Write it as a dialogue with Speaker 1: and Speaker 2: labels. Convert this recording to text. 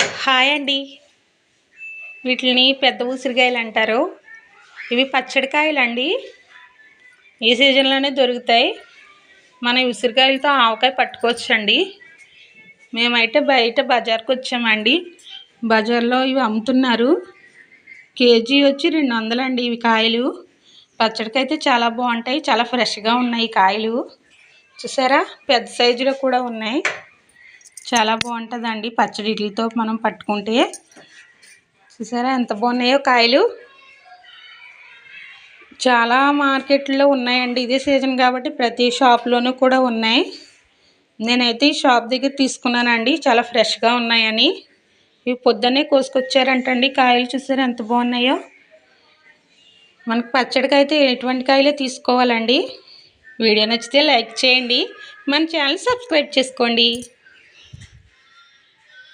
Speaker 1: Hi అండి. వీటిని పెద్ద ఉసిరికాయలు అంటారు. ఇవి పచ్చడికాయలు అండి ఈ సీజన్లోనే దొరుకుతాయి. మన ఉసిరికాయలతో ఆవకాయ పట్టుకోవచ్చండి. మేమైతే బయట బజార్కి వచ్చామండి బజార్లో ఇవి అమ్ముతున్నారు. కేజీ వచ్చి రెండు వందలండి ఇవి కాయలు. పచ్చడికి అయితే చాలా బాగుంటాయి. చాలా ఫ్రెష్గా ఉన్నాయి కాయలు. చూసారా? పెద్ద సైజులో కూడా ఉన్నాయి. చాలా బాగుంటుందండి పచ్చడి ఇడ్లీతో మనం పట్టుకుంటే. చూసారా ఎంత బాగున్నాయో కాయలు. చాలా మార్కెట్లో ఉన్నాయండి ఇదే సీజన్ కాబట్టి ప్రతి షాప్లోనూ కూడా ఉన్నాయి. నేనైతే ఈ షాప్ దగ్గర తీసుకున్నానండి చాలా ఫ్రెష్గా ఉన్నాయని. ఇవి పొద్దున్నే కోసుకొచ్చారంటండి కాయలు చూసారా ఎంత బాగున్నాయో. మనకు పచ్చడికైతే ఎటువంటి కాయలే తీసుకోవాలండి. వీడియో నచ్చితే లైక్ చేయండి. మన ఛానల్ సబ్స్క్రైబ్ చేసుకోండి.